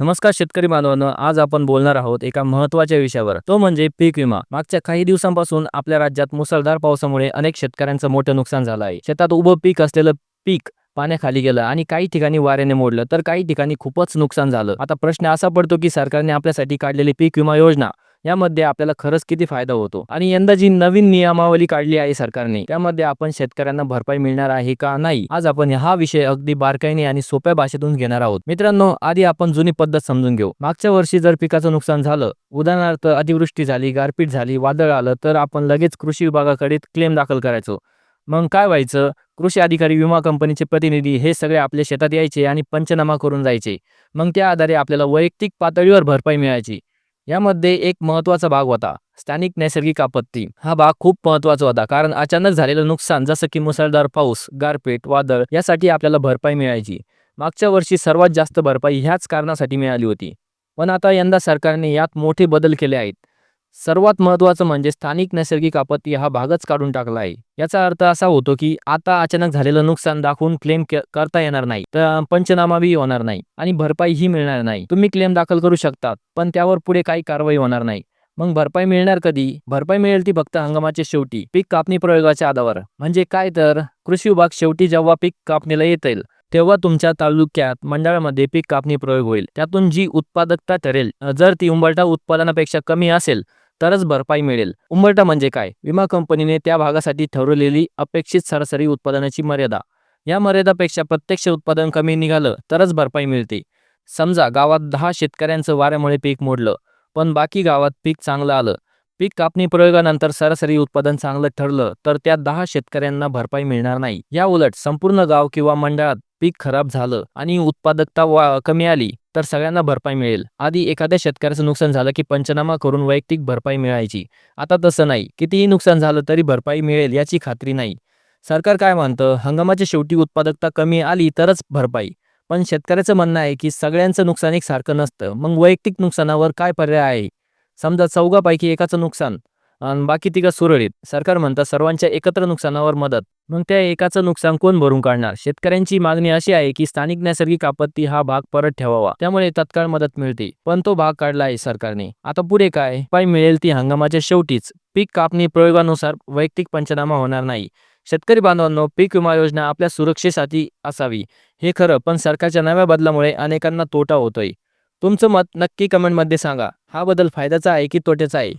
नमस्कार शेतकरी बांधवांनो आज आपण बोलणार आहोत एका महत्त्वाच्या विषयावर. तो म्हणजे पीक विमा. मागच्या काही दिवसांपासून आपल्या राज्यात मुसळधार पावसामुळे अनेक शेतकऱ्यांचं मोठं नुकसान झालं आहे. शेतात उभं पीक असलेलं पीक पाण्याखाली गेलं आणि काही ठिकाणी वाऱ्याने मोडलं तर काही ठिकाणी खूपच नुकसान झालं. आता प्रश्न असा पडतो की सरकारने आपल्यासाठी काढलेली पीक विमा योजना यामध्ये आपल्याला खरंच किती फायदा होतो. आणि यंदा जी नवीन नियमावली काढली आहे सरकारने त्यामध्ये आपण शेतकऱ्यांना भरपाई मिळणार आहे का नाही? आज आपण हा विषय अगदी बारकाईने आणि सोप्या भाषेतून घेणार आहोत. मित्रांनो आधी आपण जुनी पद्धत समजून घेऊ. मागच्या वर्षी जर पिकाचं नुकसान झालं उदाहरणार्थ अतिवृष्टी झाली गारपीट झाली वादळ आलं तर आपण लगेच कृषी विभागाकडे क्लेम दाखल करायचो. मग काय व्हायचं? कृषी अधिकारी विमा कंपनीचे प्रतिनिधी हे सगळे आपल्या शेतात यायचे आणि पंचनामा करून जायचे. मग त्या आधारे आपल्याला वैयक्तिक पातळीवर भरपाई मिळायची. यामध्ये एक महत्त्वाचा भाग होता स्थानिक नैसर्गिक आपत्ती. हा भाग खूप महत्त्वाचा होता कारण अचानक झालेलं नुकसान जसं की मुसळधार पाऊस गारपीट वादळ यासाठी आपल्याला भरपाई मिळायची. मागच्या वर्षी सर्वात जास्त भरपाई ह्याच कारणासाठी मिळाली होती. पण आता यंदा सरकारने यात मोठे बदल केले आहेत. सर्वात महत्त्वाचं म्हणजे स्थानिक नैसर्गिक आपत्ती हा भागच काढून टाकला आहे याचा अर्थ असा होतो की आता अचानक झालेलं नुकसान दाखवून क्लेम करता येणार नाही तर पंचनामाही होणार नाही आणि भरपाईही मिळणार नाही. तुम्ही क्लेम दाखल करू शकतात पण त्यावर पुढे काही कारवाई होणार नाही. मग भरपाई मिळणार कधी? भरपाई मिळेल ती फक्त हंगामाच्या शेवटी पीक कापणी प्रयोगाच्या आधावर म्हणजे काय तर? कृषी विभाग शेवटी जेव्हा पीक कापणीला येतील तेव्हा तुमच्या तालुक्यात मंडळामध्ये पीक कापणी प्रयोग होईल. त्यातून जी उत्पादकता ठरेल जर ती उंबरठा उत्पादनापेक्षा कमी असेल तरच भरपाई मिळेल. उंबरठा म्हणजे काय? विमा कंपनीने त्या भागासाठी ठरवलेली अपेक्षित सरासरी उत्पादनाची मर्यादा. या मर्यादापेक्षा प्रत्यक्ष उत्पादन कमी निघालं तरच भरपाई मिळते. समजा गावात दहा शेतकऱ्यांचं वाऱ्यामुळे पीक मोडलं पण बाकी गावात पीक चांगलं आलं पीक कापणी प्रयोगानंतर सरासरी उत्पादन चांगलं ठरलं तर त्या दहा शेतकऱ्यांना भरपाई मिळणार नाही. या उलट संपूर्ण गाव किंवा मंडळात पीक खराब झालं आणि उत्पादकता वा कमी आली तर सगळ्यांना भरपाई मिळेल. आधी एखाद्या शेतकऱ्याचं नुकसान झालं की पंचनामा करून वैयक्तिक भरपाई मिळायची. आता तसं नाही. कितीही नुकसान झालं तरी भरपाई मिळेल याची खात्री नाही. सरकार काय म्हणतं? हंगामाच्या शेवटी उत्पादकता कमी आली तरच भरपाई. पण शेतकऱ्याचं म्हणणं आहे की सगळ्यांचं नुकसान एकसारखं नसतं. मग वैयक्तिक नुकसानावर काय पर्याय आहे? समजा चौघापैकी एकाचं नुकसान आणि बाकी तिघं सुरळीत. सरकार म्हणतात सर्वांच्या एकत्र नुकसानावर मदत. मग त्या एकाचं नुकसान कोण भरून काढणार? शेतकऱ्यांची मागणी अशी आहे की स्थानिक नैसर्गिक आपत्ती हा भाग परत ठेवावा. त्यामुळे तत्काळ मदत मिळते. पण तो भाग काढला आहे सरकारने. आता पुढे काय? पाय मिळेल ती हंगामाच्या शेवटीच. पीक कापणी प्रयोगानुसार वैयक्तिक पंचनामा होणार नाही. शेतकरी बांधवांनो पीक विमा योजना आपल्या सुरक्षेसाठी असावी. हे खरं पण सरकारच्या नव्या बदलामुळे अनेकांना तोटा होतोय. तुमचं मत नक्की कमेंटमध्ये सांगा. हा बदल फायद्याचा आहे की तोट्याचा आहे?